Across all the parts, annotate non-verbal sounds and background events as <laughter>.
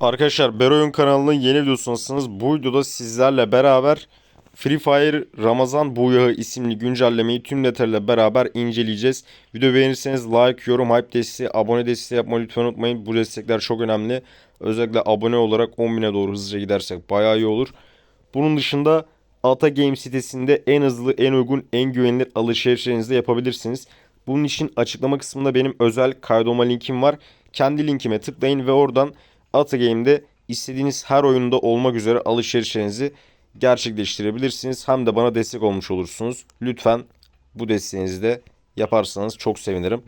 Arkadaşlar Beroyun kanalının yeni videosundasınız. Bu videoda sizlerle beraber Free Fire Ramazan Buyağı isimli güncellemeyi tüm detaylarıyla beraber inceleyeceğiz. Video beğenirseniz like, yorum, hype desteği, abone desteği yapmayı lütfen unutmayın. Bu destekler çok önemli. Özellikle abone olarak 10.000'e doğru hızlıca gidersek bayağı iyi olur. Bunun dışında Ata Game sitesinde en hızlı, en uygun, en güvenilir alışverişlerinizi de yapabilirsiniz. Bunun için açıklama kısmında benim özel kaydolma linkim var. Kendi linkime tıklayın ve oradan Ata Game'de istediğiniz her oyunda olmak üzere alışverişlerinizi gerçekleştirebilirsiniz. Hem de bana destek olmuş olursunuz. Lütfen bu desteğinizi de yaparsanız çok sevinirim.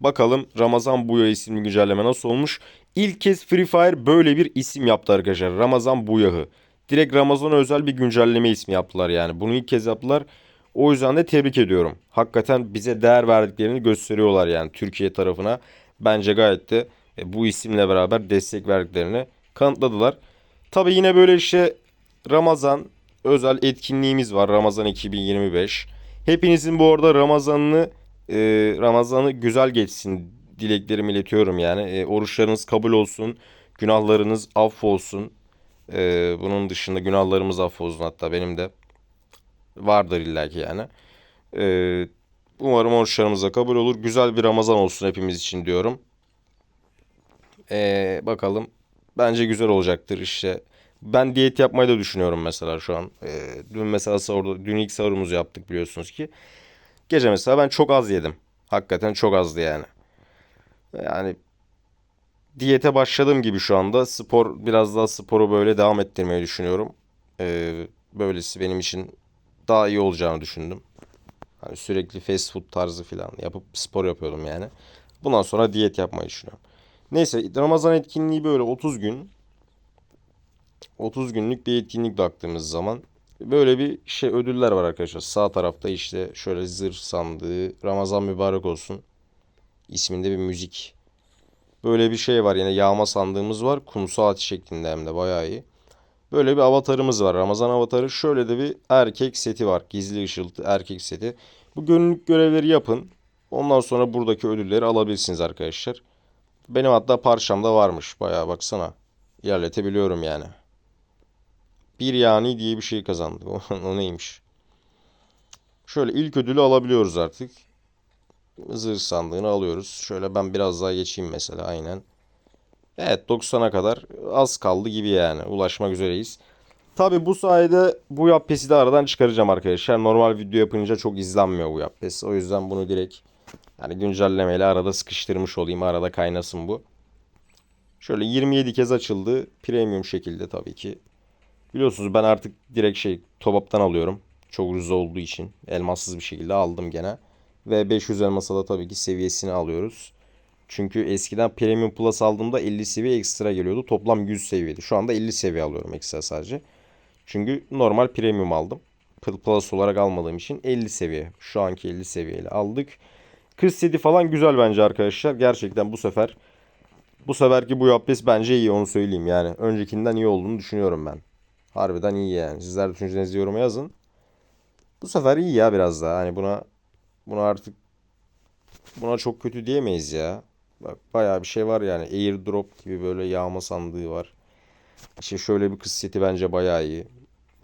Bakalım Ramazan Buya isimli güncelleme nasıl olmuş? İlk kez Free Fire böyle bir isim yaptı arkadaşlar. Ramazan Buyahı. Direkt Ramazan'a özel bir güncelleme ismi yaptılar yani. Bunu ilk kez yaptılar. O yüzden de tebrik ediyorum. Hakikaten bize değer verdiklerini gösteriyorlar yani Türkiye tarafına. Bence gayet de e, bu isimle beraber destek verdiklerini kanıtladılar. Tabi yine böyle işte Ramazan özel etkinliğimiz var. Ramazan 2025. Hepinizin bu arada Ramazan'ını e, Ramazan'ı güzel geçsin dileklerimi iletiyorum yani. E, oruçlarınız kabul olsun. Günahlarınız affolsun. E, bunun dışında günahlarımız affolsun hatta benim de vardır illaki yani. E, umarım oruçlarımız kabul olur. Güzel bir Ramazan olsun hepimiz için diyorum. E, bakalım. Bence güzel olacaktır işte. Ben diyet yapmayı da düşünüyorum mesela şu an. E, dün mesela sahurda, dün ilk sahurumuzu yaptık biliyorsunuz ki. Gece mesela ben çok az yedim. Hakikaten çok azdı yani. Yani diyete başladığım gibi şu anda spor biraz daha sporu böyle devam ettirmeyi düşünüyorum. Ee, böylesi benim için daha iyi olacağını düşündüm. Hani sürekli fast food tarzı falan yapıp spor yapıyordum yani. Bundan sonra diyet yapmayı düşünüyorum. Neyse Ramazan etkinliği böyle 30 gün 30 günlük bir etkinlik baktığımız zaman böyle bir şey ödüller var arkadaşlar. Sağ tarafta işte şöyle zırh sandığı Ramazan mübarek olsun isminde bir müzik. Böyle bir şey var yine yağma sandığımız var. Kum saati şeklinde hem de bayağı iyi. Böyle bir avatarımız var. Ramazan avatarı. Şöyle de bir erkek seti var. Gizli ışıltı erkek seti. Bu günlük görevleri yapın. Ondan sonra buradaki ödülleri alabilirsiniz arkadaşlar. Benim hatta parçamda varmış. Bayağı baksana. İlerletebiliyorum yani. Bir yani diye bir şey kazandık. <laughs> O neymiş? Şöyle ilk ödülü alabiliyoruz artık. Zırh sandığını alıyoruz. Şöyle ben biraz daha geçeyim mesela aynen. Evet 90'a kadar az kaldı gibi yani. Ulaşmak üzereyiz. Tabi bu sayede bu yapesi de aradan çıkaracağım arkadaşlar. Normal video yapınca çok izlenmiyor bu yapesi. O yüzden bunu direkt yani güncellemeyle arada sıkıştırmış olayım. Arada kaynasın bu. Şöyle 27 kez açıldı. Premium şekilde tabii ki. Biliyorsunuz ben artık direkt şey Topap'tan alıyorum. Çok ucuz olduğu için. Elmassız bir şekilde aldım gene. Ve 500 elmasa da tabii ki seviyesini alıyoruz. Çünkü eskiden Premium Plus aldığımda 50 seviye ekstra geliyordu. Toplam 100 seviyeydi. Şu anda 50 seviye alıyorum ekstra sadece. Çünkü normal Premium aldım. Plus olarak almadığım için 50 seviye. Şu anki 50 seviyeyle aldık. Kız seti falan güzel bence arkadaşlar. Gerçekten bu sefer bu seferki bu yapes bence iyi onu söyleyeyim yani. Öncekinden iyi olduğunu düşünüyorum ben. Harbiden iyi yani. Sizler düşüncelerinizi yoruma yazın. Bu sefer iyi ya biraz daha. Hani buna buna artık buna çok kötü diyemeyiz ya. Bak bayağı bir şey var yani. Airdrop gibi böyle yağma sandığı var. İşte şöyle bir kız seti bence bayağı iyi.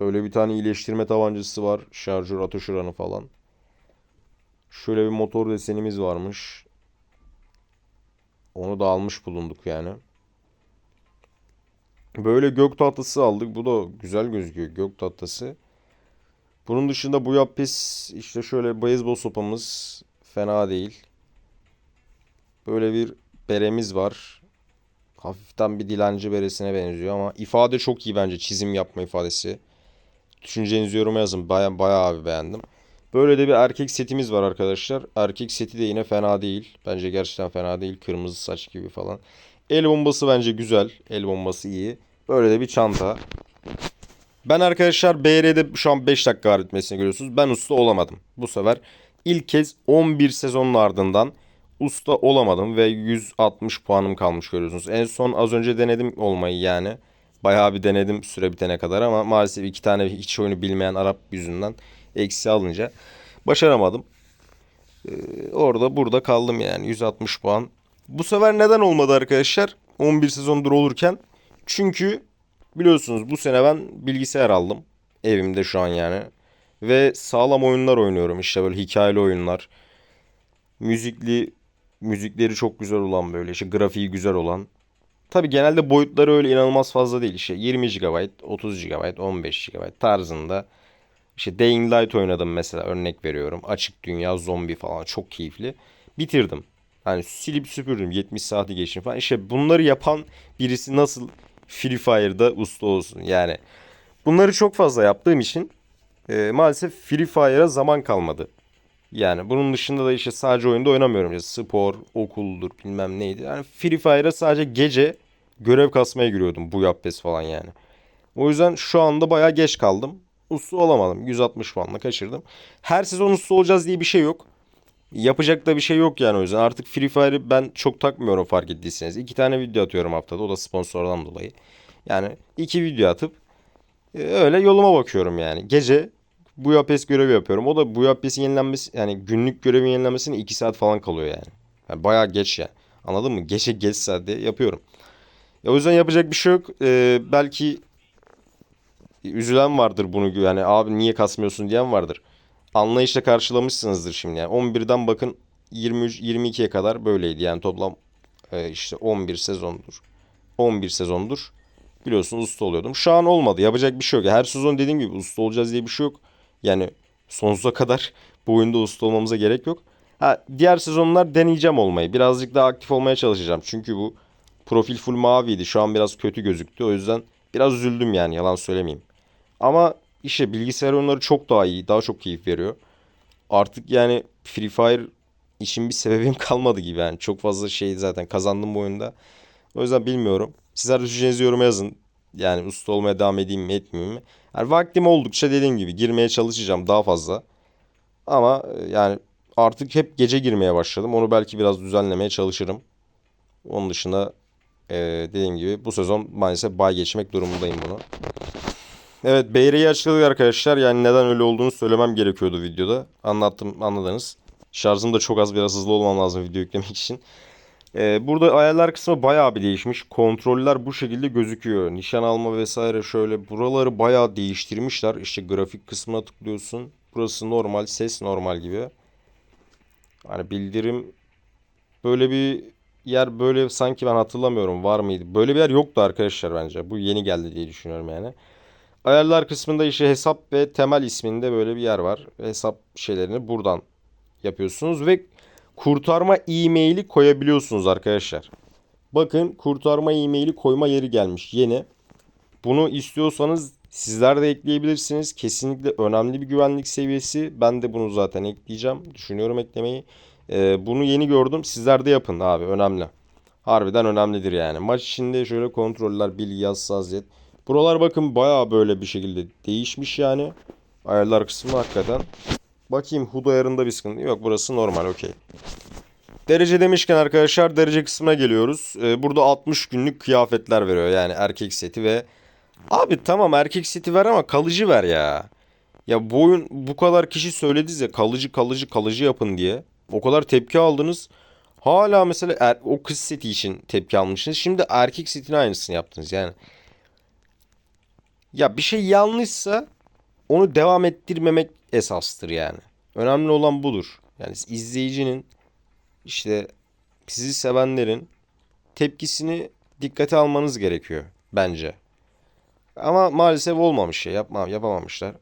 Böyle bir tane iyileştirme tabancası var. Şarjör atış oranı falan. Şöyle bir motor desenimiz varmış. Onu da almış bulunduk yani. Böyle gök tahtası aldık. Bu da güzel gözüküyor gök tahtası. Bunun dışında bu yapis işte şöyle beyzbol sopamız fena değil. Böyle bir beremiz var. Hafiften bir dilenci beresine benziyor ama ifade çok iyi bence çizim yapma ifadesi. Düşüncenizi yoruma yazın. Baya bayağı abi beğendim. Böyle de bir erkek setimiz var arkadaşlar. Erkek seti de yine fena değil. Bence gerçekten fena değil. Kırmızı saç gibi falan. El bombası bence güzel. El bombası iyi. Böyle de bir çanta. Ben arkadaşlar BR'de şu an 5 dakika öğretmesini görüyorsunuz. Ben usta olamadım. Bu sefer ilk kez 11 sezonun ardından usta olamadım ve 160 puanım kalmış görüyorsunuz. En son az önce denedim olmayı yani. Bayağı bir denedim süre bitene kadar ama maalesef iki tane hiç oyunu bilmeyen Arap yüzünden eksi alınca başaramadım. Ee, orada burada kaldım yani 160 puan. Bu sefer neden olmadı arkadaşlar? 11 sezondur olurken. Çünkü biliyorsunuz bu sene ben bilgisayar aldım. Evimde şu an yani. Ve sağlam oyunlar oynuyorum. İşte böyle hikayeli oyunlar. Müzikli müzikleri çok güzel olan böyle işte grafiği güzel olan. Tabi genelde boyutları öyle inanılmaz fazla değil. İşte 20 GB, 30 GB, 15 GB tarzında. İşte Dying Light oynadım mesela örnek veriyorum. Açık dünya, zombi falan çok keyifli. Bitirdim. Hani silip süpürdüm 70 saati geçtim falan. İşte bunları yapan birisi nasıl Free Fire'da usta olsun yani. Bunları çok fazla yaptığım için e, maalesef Free Fire'a zaman kalmadı. Yani bunun dışında da işte sadece oyunda oynamıyorum. İşte spor, okuldur bilmem neydi. Yani Free Fire'a sadece gece görev kasmaya giriyordum. Bu yapes falan yani. O yüzden şu anda bayağı geç kaldım. Usta olamadım. 160 puanla kaçırdım. Her sezon usta olacağız diye bir şey yok. Yapacak da bir şey yok yani o yüzden. Artık Free Fire'ı ben çok takmıyorum fark ettiyseniz. İki tane video atıyorum haftada. O da sponsordan dolayı. Yani iki video atıp e, öyle yoluma bakıyorum yani. Gece bu yapes görevi yapıyorum. O da bu yapesin yenilenmesi yani günlük görevin yenilenmesine 2 saat falan kalıyor yani. yani bayağı geç yani. Anladın mı? Geçe geç saatte yapıyorum. Ya o yüzden yapacak bir şey yok. Ee, belki üzülen vardır bunu yani abi niye kasmıyorsun diyen vardır. Anlayışla karşılamışsınızdır şimdi yani. 11'den bakın 23 22'ye kadar böyleydi yani toplam e, işte 11 sezondur. 11 sezondur. Biliyorsun usta oluyordum. Şu an olmadı. Yapacak bir şey yok. Her sezon dediğim gibi usta olacağız diye bir şey yok. Yani sonsuza kadar bu oyunda usta olmamıza gerek yok. Ha, diğer sezonlar deneyeceğim olmayı. Birazcık daha aktif olmaya çalışacağım. Çünkü bu profil full maviydi. Şu an biraz kötü gözüktü. O yüzden biraz üzüldüm yani yalan söylemeyeyim. Ama işte bilgisayar oyunları çok daha iyi. Daha çok keyif veriyor. Artık yani Free Fire için bir sebebim <laughs> kalmadı gibi yani. Çok fazla şey zaten kazandım bu oyunda. O yüzden bilmiyorum. Sizler düşüncenizi yoruma yazın. Yani usta olmaya devam edeyim mi etmeyeyim mi? Yani vaktim oldukça dediğim gibi girmeye çalışacağım daha fazla. Ama e, yani artık hep gece girmeye başladım. Onu belki biraz düzenlemeye çalışırım. Onun dışında e, dediğim gibi bu sezon maalesef bay geçmek durumundayım bunu. Evet Beyre'yi açıkladık arkadaşlar. Yani neden öyle olduğunu söylemem gerekiyordu videoda. Anlattım anladınız. Şarjım da çok az biraz hızlı olmam lazım video yüklemek için. Ee, burada ayarlar kısmı bayağı bir değişmiş. Kontroller bu şekilde gözüküyor. Nişan alma vesaire şöyle. Buraları bayağı değiştirmişler. İşte grafik kısmına tıklıyorsun. Burası normal. Ses normal gibi. Hani bildirim böyle bir yer böyle sanki ben hatırlamıyorum var mıydı? Böyle bir yer yoktu arkadaşlar bence. Bu yeni geldi diye düşünüyorum yani. Ayarlar kısmında işte hesap ve temel isminde böyle bir yer var. Hesap şeylerini buradan yapıyorsunuz ve kurtarma e-maili koyabiliyorsunuz arkadaşlar. Bakın kurtarma e-maili koyma yeri gelmiş yeni. Bunu istiyorsanız sizler de ekleyebilirsiniz. Kesinlikle önemli bir güvenlik seviyesi. Ben de bunu zaten ekleyeceğim. Düşünüyorum eklemeyi. Ee, bunu yeni gördüm. Sizler de yapın abi önemli. Harbiden önemlidir yani. Maç içinde şöyle kontroller, bilgi, hassasiyet. Buralar bakın bayağı böyle bir şekilde değişmiş yani. Ayarlar kısmı hakikaten. Bakayım HUD ayarında bir sıkıntı yok. Burası normal okey. Derece demişken arkadaşlar derece kısmına geliyoruz. Ee, burada 60 günlük kıyafetler veriyor. Yani erkek seti ve... Abi tamam erkek seti ver ama kalıcı ver ya. Ya bu oyun bu kadar kişi söylediniz ya kalıcı kalıcı kalıcı yapın diye. O kadar tepki aldınız. Hala mesela er, o kız seti için tepki almışsınız. Şimdi erkek setine aynısını yaptınız yani. Ya bir şey yanlışsa onu devam ettirmemek esastır yani. Önemli olan budur. Yani izleyicinin işte sizi sevenlerin tepkisini dikkate almanız gerekiyor bence. Ama maalesef olmamış şey. Yapma, yapamamışlar.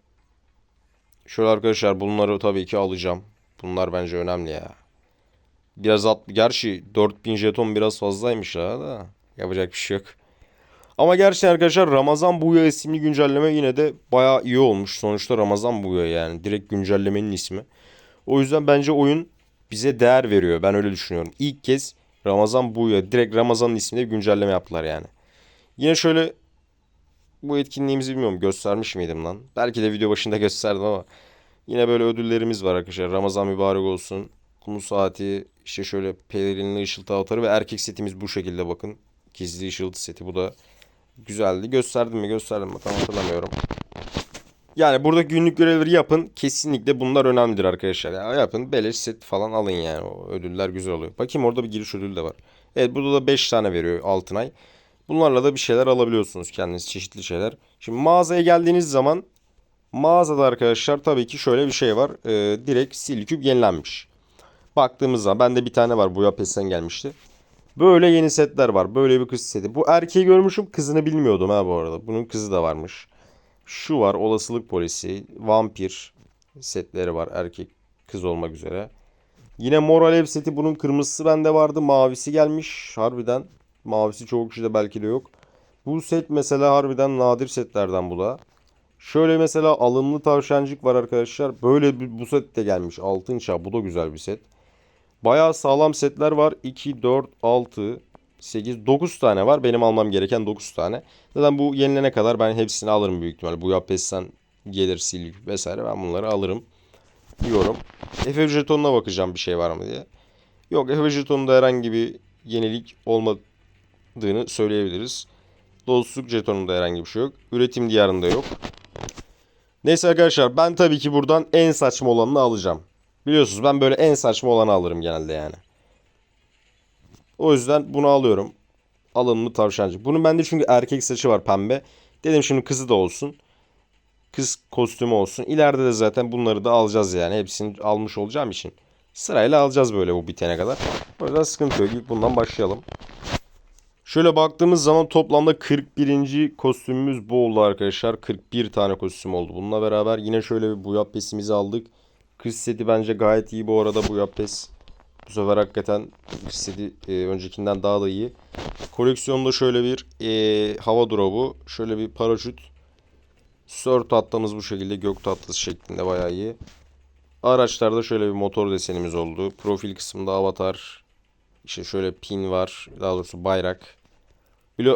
Şöyle arkadaşlar bunları tabii ki alacağım. Bunlar bence önemli ya. Biraz at, gerçi 4000 jeton biraz fazlaymış ha da. Yapacak bir şey yok. Ama gerçekten arkadaşlar Ramazan Buya isimli güncelleme yine de bayağı iyi olmuş. Sonuçta Ramazan Buya yani direkt güncellemenin ismi. O yüzden bence oyun bize değer veriyor. Ben öyle düşünüyorum. İlk kez Ramazan Buya direkt Ramazan'ın isminde bir güncelleme yaptılar yani. Yine şöyle bu etkinliğimizi bilmiyorum göstermiş miydim lan? Belki de video başında <laughs> gösterdim ama yine böyle ödüllerimiz var arkadaşlar. Ramazan mübarek olsun. Kumu saati işte şöyle pelerinli ışıltı avatarı ve erkek setimiz bu şekilde bakın. Gizli ışıltı seti bu da güzeldi. Gösterdim mi gösterdim mi tam hatırlamıyorum. Yani burada günlük görevleri yapın. Kesinlikle bunlar önemlidir arkadaşlar. Ya yapın beleş set falan alın yani. O ödüller güzel oluyor. Bakayım orada bir giriş ödülü de var. Evet burada da 5 tane veriyor Altınay. Bunlarla da bir şeyler alabiliyorsunuz kendiniz çeşitli şeyler. Şimdi mağazaya geldiğiniz zaman mağazada arkadaşlar tabii ki şöyle bir şey var. Ee, direkt Silküp yenilenmiş. Baktığımız zaman bende bir tane var Budapest'ten gelmişti. Böyle yeni setler var. Böyle bir kız seti. Bu erkeği görmüşüm kızını bilmiyordum ha bu arada. Bunun kızı da varmış. Şu var olasılık polisi, vampir setleri var erkek kız olmak üzere. Yine mor alev seti bunun kırmızısı bende vardı. Mavisi gelmiş harbiden. Mavisi çoğu kişide belki de yok. Bu set mesela harbiden nadir setlerden bu da. Şöyle mesela alımlı tavşancık var arkadaşlar. Böyle bir bu set de gelmiş. Altın çağ. Bu da güzel bir set. Bayağı sağlam setler var. 2, 4, 6, 8, 9 tane var. Benim almam gereken 9 tane. Zaten bu yenilene kadar ben hepsini alırım büyük ihtimalle. Bu Yapes'ten gelir sil vesaire ben bunları alırım diyorum. Efe jetonuna bakacağım bir şey var mı diye. Yok Efe jetonunda herhangi bir yenilik olmadığını söyleyebiliriz. Dostluk jetonunda herhangi bir şey yok. Üretim diyarında yok. Neyse arkadaşlar ben tabii ki buradan en saçma olanını alacağım. Biliyorsunuz ben böyle en saçma olanı alırım genelde yani. O yüzden bunu alıyorum. Alımlı tavşancı. Bunun bende çünkü erkek saçı var pembe. Dedim şimdi kızı da olsun. Kız kostümü olsun. İleride de zaten bunları da alacağız yani. Hepsini almış olacağım için. Sırayla alacağız böyle bu bitene kadar. O yüzden sıkıntı yok. Bundan başlayalım. Şöyle baktığımız zaman toplamda 41. kostümümüz bu oldu arkadaşlar. 41 tane kostüm oldu. Bununla beraber yine şöyle bir Budapest'imizi aldık. Kız seti bence gayet iyi bu arada Budapest. Bu sefer hakikaten kız seti e, öncekinden daha da iyi. Koleksiyonda şöyle bir e, hava drop'u, şöyle bir paraşüt. Sör tatlımız bu şekilde gök tatlısı şeklinde bayağı iyi. Araçlarda şöyle bir motor desenimiz oldu. Profil kısmında avatar, işte şöyle pin var. Daha doğrusu bayrak.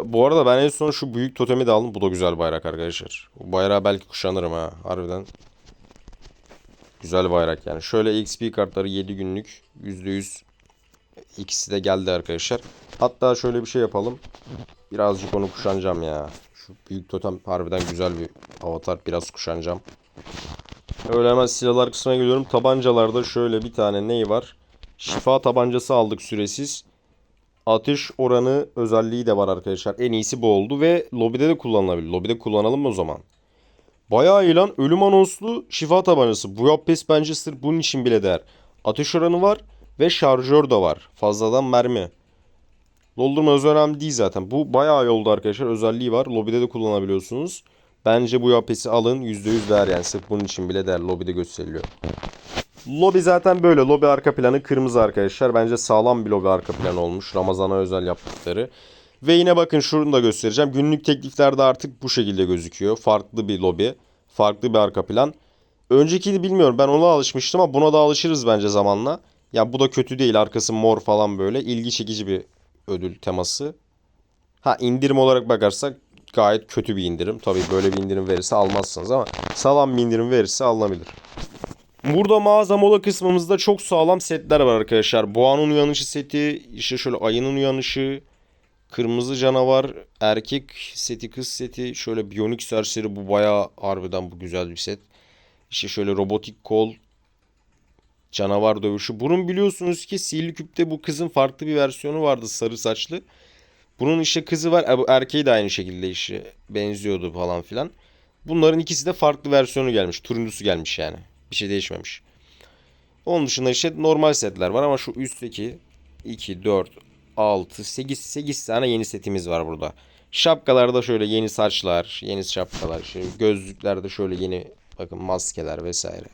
Bu arada ben en son şu büyük totemi de aldım. Bu da güzel bayrak arkadaşlar. Bu bayrağı belki kuşanırım ha. Harbiden. Güzel bayrak yani. Şöyle XP kartları 7 günlük. %100 ikisi de geldi arkadaşlar. Hatta şöyle bir şey yapalım. Birazcık onu kuşanacağım ya. Şu büyük totem harbiden güzel bir avatar. Biraz kuşanacağım. Öyle hemen silahlar kısmına geliyorum. Tabancalarda şöyle bir tane neyi var? Şifa tabancası aldık süresiz. Ateş oranı özelliği de var arkadaşlar. En iyisi bu oldu ve lobide de kullanılabilir. Lobide kullanalım mı o zaman? Bayağı iyi lan. Ölüm anonslu şifa tabancası. Bu yapes bence sırf bunun için bile değer. Ateş oranı var ve şarjör de var. Fazladan mermi. Doldurma özel önemli değil zaten. Bu bayağı iyi oldu arkadaşlar. Özelliği var. Lobide de kullanabiliyorsunuz. Bence bu yapesi alın. %100 değer yani. Sırf bunun için bile değer. Lobide gösteriliyor. Lobi zaten böyle. Lobi arka planı kırmızı arkadaşlar. Bence sağlam bir lobi arka planı olmuş. Ramazan'a özel yaptıkları. Ve yine bakın şunu da göstereceğim. Günlük tekliflerde artık bu şekilde gözüküyor. Farklı bir lobi. Farklı bir arka plan. Öncekini bilmiyorum. Ben ona alışmıştım ama buna da alışırız bence zamanla. Ya bu da kötü değil. Arkası mor falan böyle. İlgi çekici bir ödül teması. Ha indirim olarak bakarsak gayet kötü bir indirim. Tabii böyle bir indirim verirse almazsınız ama sağlam bir indirim verirse alınabilir. Burada mağaza mola kısmımızda çok sağlam setler var arkadaşlar. Boğanın uyanışı seti, işte şöyle ayının uyanışı, kırmızı canavar, erkek seti, kız seti, şöyle biyonik serseri bu bayağı harbiden bu güzel bir set. İşte şöyle robotik kol, canavar dövüşü. Bunun biliyorsunuz ki sihirli küpte bu kızın farklı bir versiyonu vardı sarı saçlı. Bunun işte kızı var. e, erkeği de aynı şekilde işte benziyordu falan filan. Bunların ikisi de farklı versiyonu gelmiş. Turuncusu gelmiş yani. Bir şey değişmemiş. Onun dışında işte normal setler var ama şu üstteki 2, 4, 6, 8, 8 tane yeni setimiz var burada. Şapkalarda şöyle yeni saçlar, yeni şapkalar, işte gözlüklerde şöyle yeni bakın maskeler vesaire.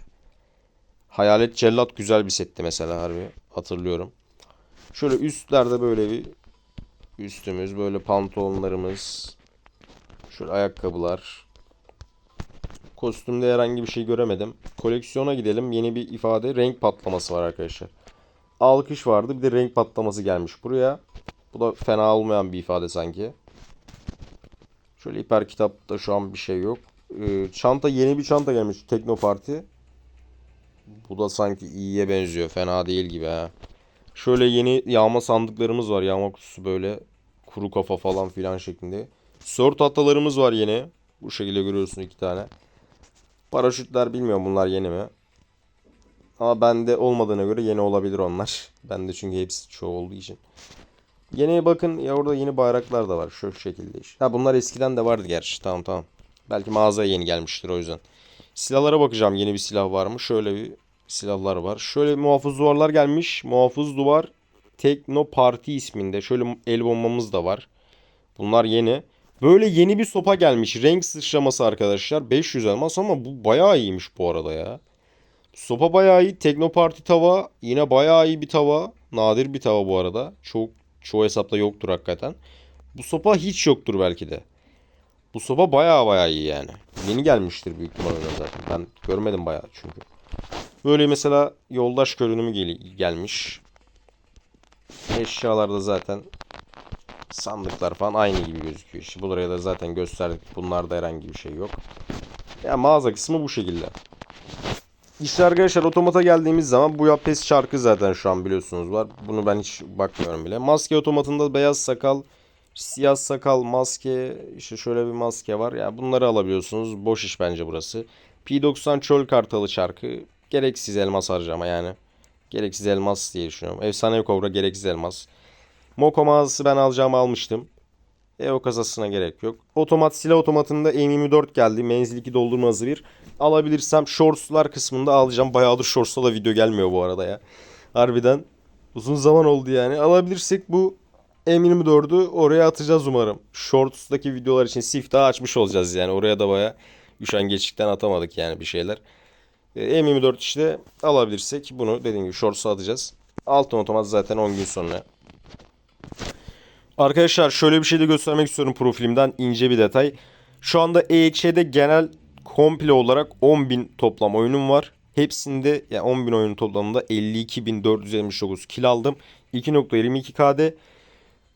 Hayalet Cellat güzel bir setti mesela harbi hatırlıyorum. Şöyle üstlerde böyle bir üstümüz, böyle pantolonlarımız, şöyle ayakkabılar. Kostümde herhangi bir şey göremedim. Koleksiyona gidelim. Yeni bir ifade renk patlaması var arkadaşlar. Alkış vardı bir de renk patlaması gelmiş buraya. Bu da fena olmayan bir ifade sanki. Şöyle hiper kitapta şu an bir şey yok. Ee, çanta yeni bir çanta gelmiş Tekno Parti. Bu da sanki iyiye benziyor. Fena değil gibi ha. Şöyle yeni yağma sandıklarımız var. Yağma kutusu böyle kuru kafa falan filan şeklinde. Sör tahtalarımız var yine. Bu şekilde görüyorsun iki tane. Paraşütler bilmiyorum bunlar yeni mi? Ama bende olmadığına göre yeni olabilir onlar. Bende çünkü hepsi çoğu olduğu için. Yeni bakın ya orada yeni bayraklar da var şu şekilde işte. Ha bunlar eskiden de vardı gerçi. Tamam tamam. Belki mağazaya yeni gelmiştir o yüzden. Silahlara bakacağım yeni bir silah var mı? Şöyle bir silahlar var. Şöyle muhafız duvarlar gelmiş. Muhafız duvar Tekno Parti isminde. Şöyle el bombamız da var. Bunlar yeni. Böyle yeni bir sopa gelmiş. Renk sıçraması arkadaşlar. 500 elmas ama bu bayağı iyiymiş bu arada ya. Sopa bayağı iyi. Teknoparti tava yine bayağı iyi bir tava. Nadir bir tava bu arada. Çok çoğu hesapta yoktur hakikaten. Bu sopa hiç yoktur belki de. Bu sopa bayağı bayağı iyi yani. Yeni gelmiştir büyük ihtimalle zaten. Ben görmedim bayağı çünkü. Böyle mesela yoldaş görünümü gel- gelmiş. Eşyalarda zaten sandıklar falan aynı gibi gözüküyor. İşte buraya da zaten gösterdik. Bunlarda herhangi bir şey yok. Ya mağaza kısmı bu şekilde. İşte arkadaşlar otomata geldiğimiz zaman bu yapes şarkı zaten şu an biliyorsunuz var. Bunu ben hiç bakmıyorum bile. Maske otomatında beyaz sakal, siyah sakal, maske, işte şöyle bir maske var. Ya bunları alabiliyorsunuz. Boş iş bence burası. P90 çöl kartalı çarkı. Gereksiz elmas harcama yani. Gereksiz elmas diye düşünüyorum. Efsane kobra gereksiz elmas. Moko mağazası ben alacağımı almıştım. E o kasasına gerek yok. Otomat silah otomatında M24 geldi. Menzil 2 doldurma hızı 1. Alabilirsem shortslar kısmında alacağım. Bayağıdır shorts'ta da video gelmiyor bu arada ya. Harbiden uzun zaman oldu yani. Alabilirsek bu M24'ü oraya atacağız umarım. Shorts'taki videolar için siftah açmış olacağız yani. Oraya da baya üşengeçlikten atamadık yani bir şeyler. E, M24 işte alabilirsek bunu dediğim gibi shorts'a atacağız. Altın otomat zaten 10 gün sonra. Arkadaşlar şöyle bir şey de göstermek istiyorum profilimden ince bir detay. Şu anda EX'de genel komple olarak 10.000 toplam oyunum var. Hepsinde yani 10.000 oyunun toplamında 52.479 kill aldım. 2.22K'de.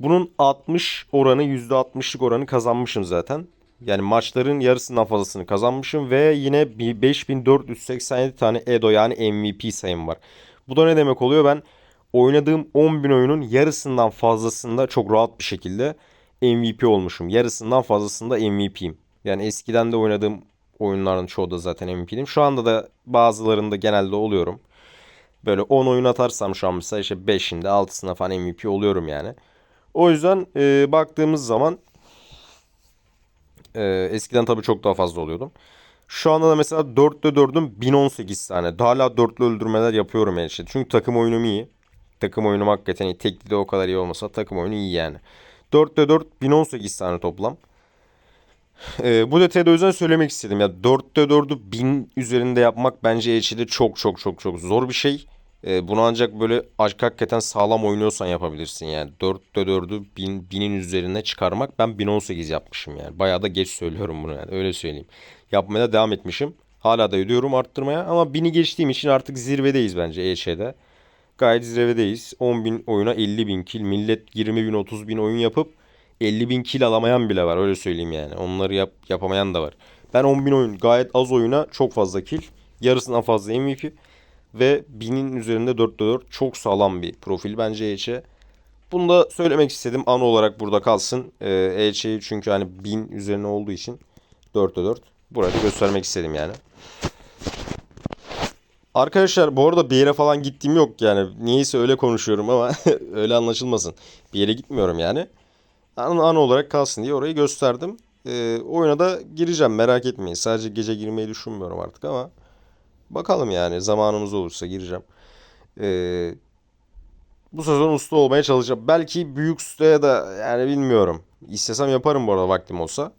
Bunun 60 oranı %60'lık oranı kazanmışım zaten. Yani maçların yarısından fazlasını kazanmışım ve yine bir 5487 tane Edo yani MVP sayım var. Bu da ne demek oluyor? Ben oynadığım 10.000 oyunun yarısından fazlasında çok rahat bir şekilde MVP olmuşum. Yarısından fazlasında MVP'yim. Yani eskiden de oynadığım oyunların çoğu da zaten MVP'ydim. Şu anda da bazılarında genelde oluyorum. Böyle 10 oyun atarsam şu an mesela işte 5'inde 6'sında falan MVP oluyorum yani. O yüzden e, baktığımız zaman e, eskiden tabii çok daha fazla oluyordum. Şu anda da mesela 4'te 4'üm 1018 tane. Hala dörtlü öldürmeler yapıyorum yani işte. Çünkü takım oyunum iyi. Takım oyunum hakikaten iyi. Tekli de o kadar iyi olmasa takım oyunu iyi yani. 4'te 4 1018 tane toplam. Ee, bu detayı da söylemek istedim. Ya 4'te 4'ü 1000 üzerinde yapmak bence HD'de çok çok çok çok zor bir şey. Ee, bunu ancak böyle hakikaten sağlam oynuyorsan yapabilirsin yani. 4'te 4'ü 1000, 1000'in üzerine çıkarmak ben 1018 yapmışım yani. Bayağı da geç söylüyorum bunu yani öyle söyleyeyim. Yapmaya da devam etmişim. Hala da ediyorum arttırmaya ama 1000'i geçtiğim için artık zirvedeyiz bence EŞ'de. Gayet zirvedeyiz. 10.000 oyuna 50.000 kill. Millet 20.000 30.000 oyun yapıp 50.000 kill alamayan bile var öyle söyleyeyim yani. Onları yap, yapamayan da var. Ben 10.000 oyun gayet az oyuna çok fazla kill. Yarısından fazla MVP. Ve 1000'in üzerinde 4'te 4 çok sağlam bir profil bence EÇ. Bunu da söylemek istedim. An olarak burada kalsın. Ee, çünkü hani 1000 üzerine olduğu için 4'te 4. Burada göstermek istedim yani. Arkadaşlar bu arada bir yere falan gittiğim yok yani. Niyeyse öyle konuşuyorum ama <laughs> öyle anlaşılmasın. Bir yere gitmiyorum yani. An, an olarak kalsın diye orayı gösterdim. Ee, oyuna da gireceğim merak etmeyin. Sadece gece girmeyi düşünmüyorum artık ama. Bakalım yani zamanımız olursa gireceğim. Ee, bu sezon usta olmaya çalışacağım. Belki büyük ustaya da yani bilmiyorum. İstesem yaparım bu arada vaktim olsa.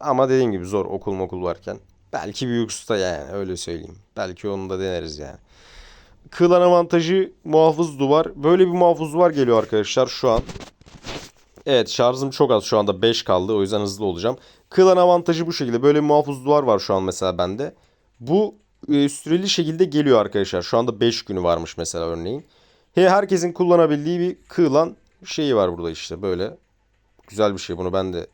Ama dediğim gibi zor okul okul varken. Belki büyük usta yani öyle söyleyeyim. Belki onu da deneriz yani. Kılan avantajı muhafız duvar. Böyle bir muhafız duvar geliyor arkadaşlar şu an. Evet şarjım çok az şu anda 5 kaldı o yüzden hızlı olacağım. Kılan avantajı bu şekilde. Böyle bir muhafız duvar var şu an mesela bende. Bu e, süreli şekilde geliyor arkadaşlar. Şu anda 5 günü varmış mesela örneğin. He, herkesin kullanabildiği bir kılan şeyi var burada işte böyle. Güzel bir şey bunu ben de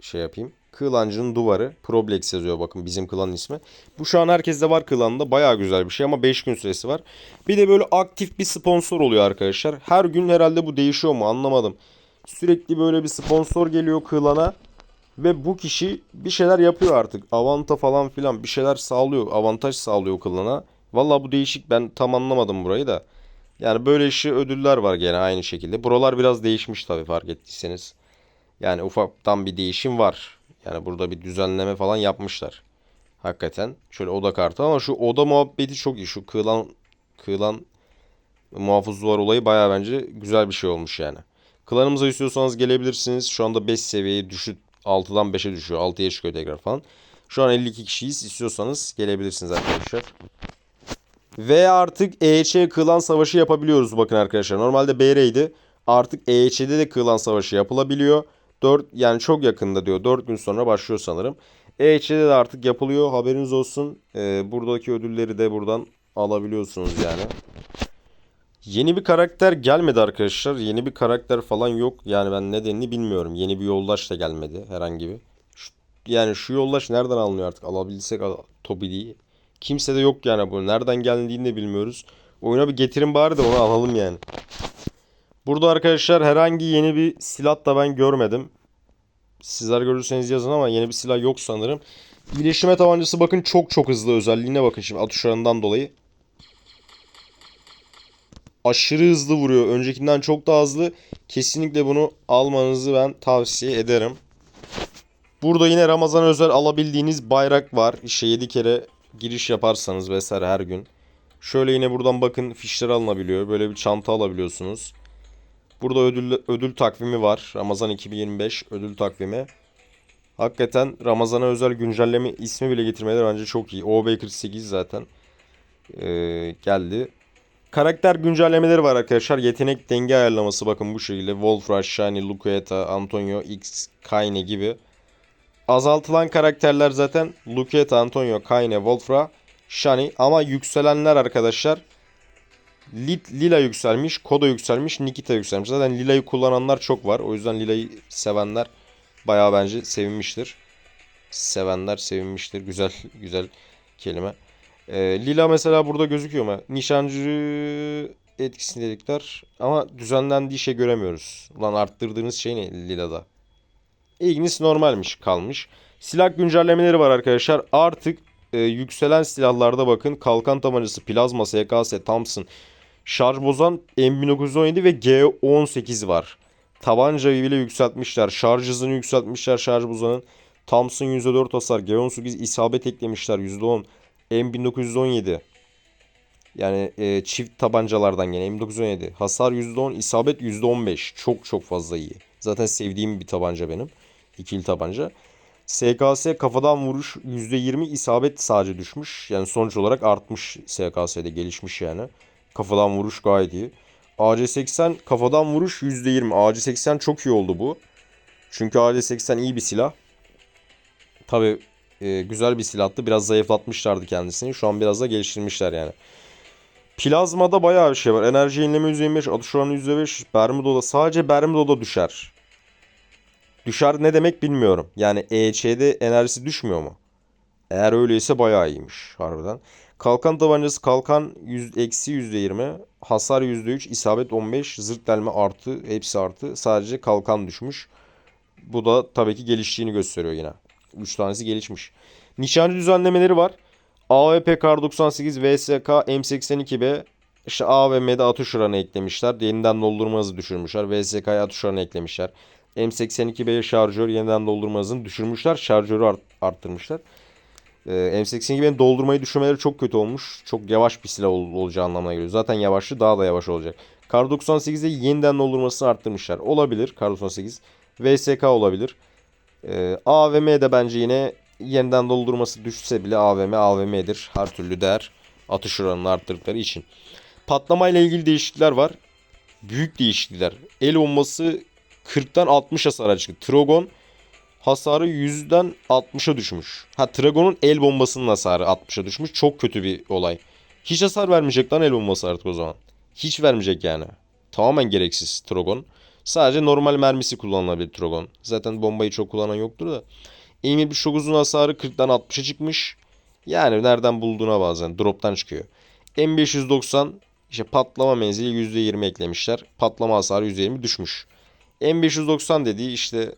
şey yapayım. Kılancının duvarı. Problex yazıyor bakın bizim klanın ismi. Bu şu an herkeste var klanda. Baya güzel bir şey ama 5 gün süresi var. Bir de böyle aktif bir sponsor oluyor arkadaşlar. Her gün herhalde bu değişiyor mu anlamadım. Sürekli böyle bir sponsor geliyor klana. Ve bu kişi bir şeyler yapıyor artık. Avanta falan filan bir şeyler sağlıyor. Avantaj sağlıyor klana. Valla bu değişik ben tam anlamadım burayı da. Yani böyle işi ödüller var gene aynı şekilde. Buralar biraz değişmiş tabii fark ettiyseniz. Yani ufaktan bir değişim var. Yani burada bir düzenleme falan yapmışlar. Hakikaten. Şöyle oda kartı ama şu oda muhabbeti çok iyi. Şu kığılan kığılan muhafız duvar olayı baya bence güzel bir şey olmuş yani. Klanımıza istiyorsanız gelebilirsiniz. Şu anda 5 seviyeyi düşüp 6'dan 5'e düşüyor. 6'ya çıkıyor tekrar falan. Şu an 52 kişiyiz. İstiyorsanız gelebilirsiniz arkadaşlar. Ve artık EHC kılan savaşı yapabiliyoruz bakın arkadaşlar. Normalde BR'ydi. Artık EHC'de de kılan savaşı yapılabiliyor. 4 yani çok yakında diyor. 4 gün sonra başlıyor sanırım. EHC'de de artık yapılıyor. Haberiniz olsun. Ee, buradaki ödülleri de buradan alabiliyorsunuz yani. Yeni bir karakter gelmedi arkadaşlar. Yeni bir karakter falan yok. Yani ben nedenini bilmiyorum. Yeni bir yoldaş da gelmedi herhangi bir. Şu- yani şu yoldaş nereden alınıyor artık? Alabilsek al Tobi değil. Kimse de yok yani bu. Nereden geldiğini de bilmiyoruz. Oyuna bir getirin bari de onu alalım yani. Burada arkadaşlar herhangi yeni bir silah da ben görmedim. Sizler görürseniz yazın ama yeni bir silah yok sanırım. İyileştirme tabancası bakın çok çok hızlı özelliğine bakın şimdi atış oranından dolayı. Aşırı hızlı vuruyor. Öncekinden çok daha hızlı. Kesinlikle bunu almanızı ben tavsiye ederim. Burada yine Ramazan özel alabildiğiniz bayrak var. İşte 7 kere giriş yaparsanız vesaire her gün. Şöyle yine buradan bakın fişler alınabiliyor. Böyle bir çanta alabiliyorsunuz. Burada ödül, ödül takvimi var. Ramazan 2025 ödül takvimi. Hakikaten Ramazan'a özel güncelleme ismi bile getirmeleri bence çok iyi. OB48 zaten ee, geldi. Karakter güncellemeleri var arkadaşlar. Yetenek denge ayarlaması bakın bu şekilde. Wolfra, Shani, Lukueta, Antonio, X, Kaine gibi. Azaltılan karakterler zaten Lukueta, Antonio, Kaine, Wolfra, Shani. Ama yükselenler arkadaşlar Lila yükselmiş, Koda yükselmiş, Nikita yükselmiş. Zaten Lila'yı kullananlar çok var. O yüzden Lila'yı sevenler bayağı bence sevinmiştir. Sevenler sevinmiştir. Güzel güzel kelime. Ee, Lila mesela burada gözüküyor mu? Nişancı etkisini dedikler ama düzenlendiği şey göremiyoruz. Ulan arttırdığınız şey ne Lila'da? İlginiz normalmiş kalmış. Silah güncellemeleri var arkadaşlar. Artık e, yükselen silahlarda bakın kalkan tabancası, plazma, SKS, Thompson, şarj bozan M1917 ve G18 var. Tabancayı bile yükseltmişler. Şarj hızını yükseltmişler şarj bozanın. Thompson %4 hasar, G18 isabet eklemişler %10. M1917 yani e, çift tabancalardan gene M1917 hasar %10 isabet %15 çok çok fazla iyi. Zaten sevdiğim bir tabanca benim. İkili tabanca. SKS kafadan vuruş %20 isabet sadece düşmüş. Yani sonuç olarak artmış SKS'de gelişmiş yani. Kafadan vuruş gayet iyi. AC80 kafadan vuruş %20. AC80 çok iyi oldu bu. Çünkü AC80 iyi bir silah. Tabi güzel bir silahtı. Biraz zayıflatmışlardı kendisini. Şu an biraz da geliştirmişler yani. Plazmada bayağı bir şey var. Enerji yenileme %25, atış oranı %5, Bermudo'da sadece Bermudo'da düşer. Düşer ne demek bilmiyorum. Yani EH'de enerjisi düşmüyor mu? Eğer öyleyse bayağı iyiymiş harbiden. Kalkan tabancası kalkan eksi %20, hasar %3, isabet 15, zırt delme artı, hepsi artı. Sadece kalkan düşmüş. Bu da tabii ki geliştiğini gösteriyor yine. 3 tanesi gelişmiş. Nişancı düzenlemeleri var. AWP Kar 98, VSK, M82B, işte A ve M'de atış oranı eklemişler. Yeniden doldurma hızı düşürmüşler. VSK'ya atış oranı eklemişler. M82B'ye şarjör yeniden doldurma hızını düşürmüşler. Şarjörü art, arttırmışlar. Ee, M82B'nin doldurmayı düşürmeleri çok kötü olmuş. Çok yavaş bir silah ol, olacağı anlamına geliyor. Zaten yavaşlı daha da yavaş olacak. Kar 98'de yeniden doldurmasını arttırmışlar. Olabilir Kar 98. VSK olabilir. Ee, AVM de bence yine yeniden doldurması düşse bile AVM AVM'dir. Her türlü değer atış oranını arttırdıkları için. Patlama ile ilgili değişiklikler var. Büyük değişiklikler. El bombası 40'tan 60 hasara çıktı. Trogon hasarı 100'den 60'a düşmüş. Ha Tragon'un el bombasının hasarı 60'a düşmüş. Çok kötü bir olay. Hiç hasar vermeyecek lan el bombası artık o zaman. Hiç vermeyecek yani. Tamamen gereksiz Trogon. Sadece normal mermisi kullanılabilir Trogon. Zaten bombayı çok kullanan yoktur da. M79'un hasarı 40'dan 60'a çıkmış. Yani nereden bulduğuna bazen drop'tan çıkıyor. M590 işte patlama menzili %20 eklemişler. Patlama hasarı %20 düşmüş. M590 dediği işte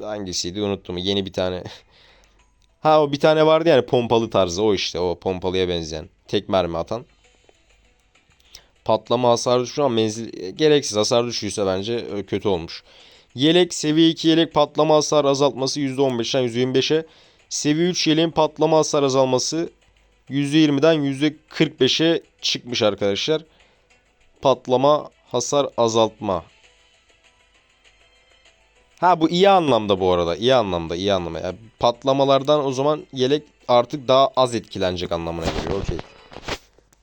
hangisiydi unuttum. Yeni bir tane. <laughs> Ha o bir tane vardı yani pompalı tarzı o işte o pompalıya benzeyen. Tek mermi atan. Patlama hasar düşüyor ama menzil e, gereksiz hasar düşüyorsa bence e, kötü olmuş. Yelek seviye 2 yelek patlama hasar azaltması %15'den %25'e. Seviye 3 yeleğin patlama hasar azalması %20'den %45'e çıkmış arkadaşlar. Patlama hasar azaltma. Ha bu iyi anlamda bu arada. iyi anlamda, iyi anlamda. Yani patlamalardan o zaman yelek artık daha az etkilenecek anlamına geliyor. Okey.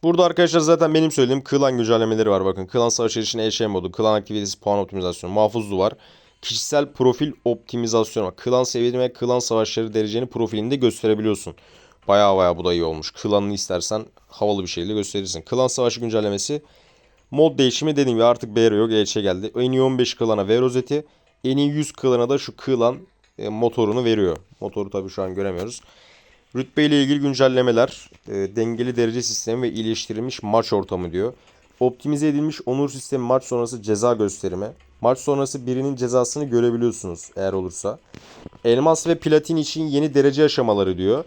Burada arkadaşlar zaten benim söylediğim klan güncellemeleri var. Bakın klan savaşı için eşeğ modu, klan aktivitesi puan optimizasyonu, muhafızlı var. Kişisel profil optimizasyonu. Klan seviyeni ve klan savaşları dereceni profilinde gösterebiliyorsun. Baya baya bu da iyi olmuş. Klanını istersen havalı bir şekilde gösterirsin. Klan savaşı güncellemesi mod değişimi dediğim gibi artık BR yok. EÇ geldi. En iyi 15 klana V rozeti. En iyi 100 klana da şu klan e, motorunu veriyor. Motoru tabii şu an göremiyoruz. Rütbe ile ilgili güncellemeler, e, dengeli derece sistemi ve iyileştirilmiş maç ortamı diyor. Optimize edilmiş onur sistemi maç sonrası ceza gösterimi. Maç sonrası birinin cezasını görebiliyorsunuz eğer olursa. Elmas ve platin için yeni derece aşamaları diyor.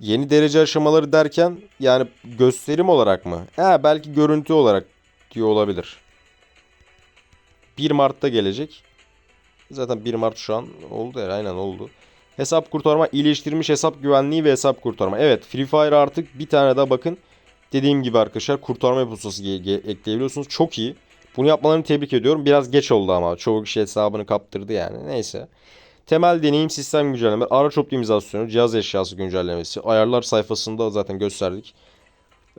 Yeni derece aşamaları derken yani gösterim olarak mı? He, belki görüntü olarak diyor olabilir. 1 Mart'ta gelecek. Zaten 1 Mart şu an oldu ya aynen oldu. Hesap kurtarma, iyileştirilmiş hesap güvenliği ve hesap kurtarma. Evet Free Fire artık bir tane daha bakın. Dediğim gibi arkadaşlar kurtarma ge- ekleyebiliyorsunuz. Çok iyi. Bunu yapmalarını tebrik ediyorum. Biraz geç oldu ama. Çoğu kişi hesabını kaptırdı yani. Neyse. Temel deneyim sistem güncelleme, araç optimizasyonu, cihaz eşyası güncellemesi, ayarlar sayfasında zaten gösterdik.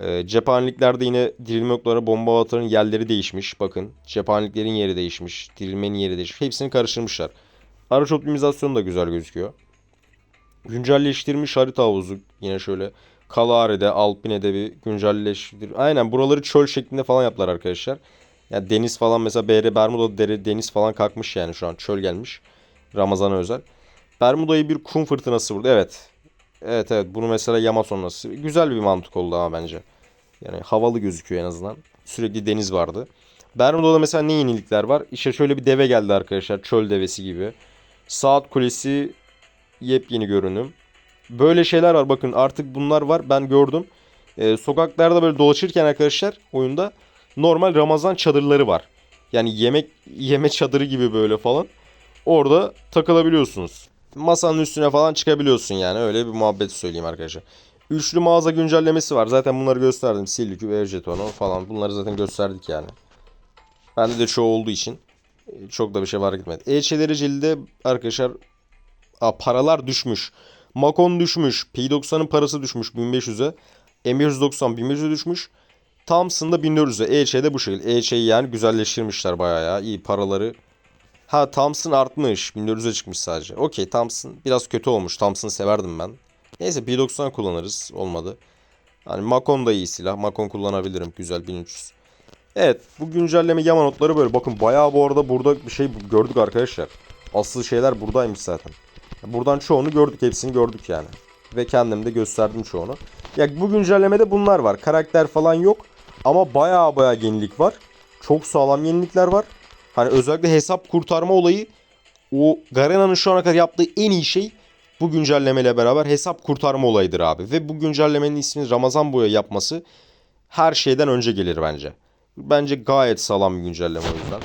Ee, cephaneliklerde yine dirilme noktaları bomba atarın yerleri değişmiş. Bakın cephaneliklerin yeri değişmiş. Dirilmenin yeri değişmiş. Hepsini karıştırmışlar. Araç optimizasyonu da güzel gözüküyor. Güncelleştirilmiş harita havuzu. Yine şöyle Kalahari'de, Alpine'de bir güncelleştir. Aynen buraları çöl şeklinde falan yaptılar arkadaşlar. Ya deniz falan mesela BR Bermuda dere, deniz falan kalkmış yani şu an çöl gelmiş. Ramazan'a özel. Bermuda'yı bir kum fırtınası vurdu. Evet. Evet evet bunu mesela yama sonrası. Güzel bir mantık oldu ama bence. Yani havalı gözüküyor en azından. Sürekli deniz vardı. Bermuda'da mesela ne yenilikler var? İşte şöyle bir deve geldi arkadaşlar. Çöl devesi gibi. Saat kulesi yepyeni görünüm. Böyle şeyler var. Bakın artık bunlar var. Ben gördüm. Ee, sokaklarda böyle dolaşırken arkadaşlar oyunda normal Ramazan çadırları var. Yani yemek yeme çadırı gibi böyle falan. Orada takılabiliyorsunuz. Masanın üstüne falan çıkabiliyorsun yani. Öyle bir muhabbet söyleyeyim arkadaşlar. Üçlü mağaza güncellemesi var. Zaten bunları gösterdim. Sillikü, ev jetonu falan. Bunları zaten gösterdik yani. Bende de çoğu olduğu için e, çok da bir şey var gitmedi. E-çeleri cilde arkadaşlar a, paralar düşmüş. Makon düşmüş. P90'ın parası düşmüş 1500'e. M190 1500'e düşmüş. Thompson'da 1400'e. EÇ'de bu şekilde. EÇ'yi yani güzelleştirmişler bayağı ya. İyi paraları. Ha Thompson artmış. 1400'e çıkmış sadece. Okey Thompson biraz kötü olmuş. Thompson'ı severdim ben. Neyse P90 kullanırız. Olmadı. Hani Makon da iyi silah. Makon kullanabilirim. Güzel 1300. Evet bu güncelleme yama notları böyle. Bakın bayağı bu arada burada bir şey gördük arkadaşlar. Asıl şeyler buradaymış zaten. Buradan çoğunu gördük. Hepsini gördük yani. Ve kendim de gösterdim çoğunu. Ya bu güncellemede bunlar var. Karakter falan yok. Ama bayağı bayağı yenilik var. Çok sağlam yenilikler var. Hani özellikle hesap kurtarma olayı o Garena'nın şu ana kadar yaptığı en iyi şey bu güncellemeyle beraber hesap kurtarma olayıdır abi. Ve bu güncellemenin ismini Ramazan boya yapması her şeyden önce gelir bence. Bence gayet sağlam bir güncelleme o yüzden.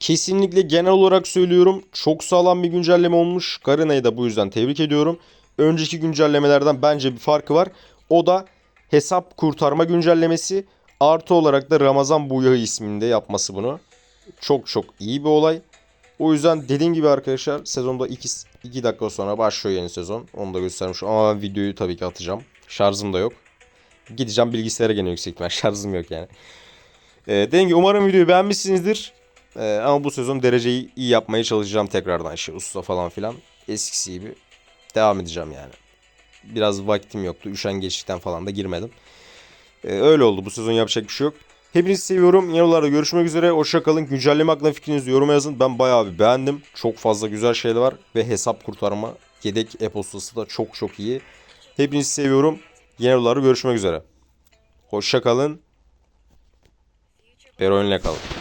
Kesinlikle genel olarak söylüyorum. Çok sağlam bir güncelleme olmuş. Garena'yı da bu yüzden tebrik ediyorum. Önceki güncellemelerden bence bir farkı var. O da hesap kurtarma güncellemesi. Artı olarak da Ramazan Buyağı isminde yapması bunu. Çok çok iyi bir olay. O yüzden dediğim gibi arkadaşlar sezonda 2, 2 dakika sonra başlıyor yeni sezon. Onu da göstermiş. Ama ben videoyu tabii ki atacağım. Şarjım da yok. Gideceğim bilgisayara gene yüksek ihtimal. <laughs> Şarjım yok yani. Ee, dediğim gibi umarım videoyu beğenmişsinizdir. Ee, ama bu sezon dereceyi iyi yapmaya çalışacağım tekrardan. İşte usta falan filan. Eskisi gibi devam edeceğim yani. Biraz vaktim yoktu. Üşengeçlikten falan da girmedim. Ee, öyle oldu. Bu sezon yapacak bir şey yok. Hepinizi seviyorum. Yeni görüşmek üzere. Hoşça kalın. Güncelleme hakkında fikrinizi yoruma yazın. Ben bayağı bir beğendim. Çok fazla güzel şeyler var. Ve hesap kurtarma yedek e-postası da çok çok iyi. Hepinizi seviyorum. Yeni görüşmek üzere. Hoşça kalın. Beroin'le kalın.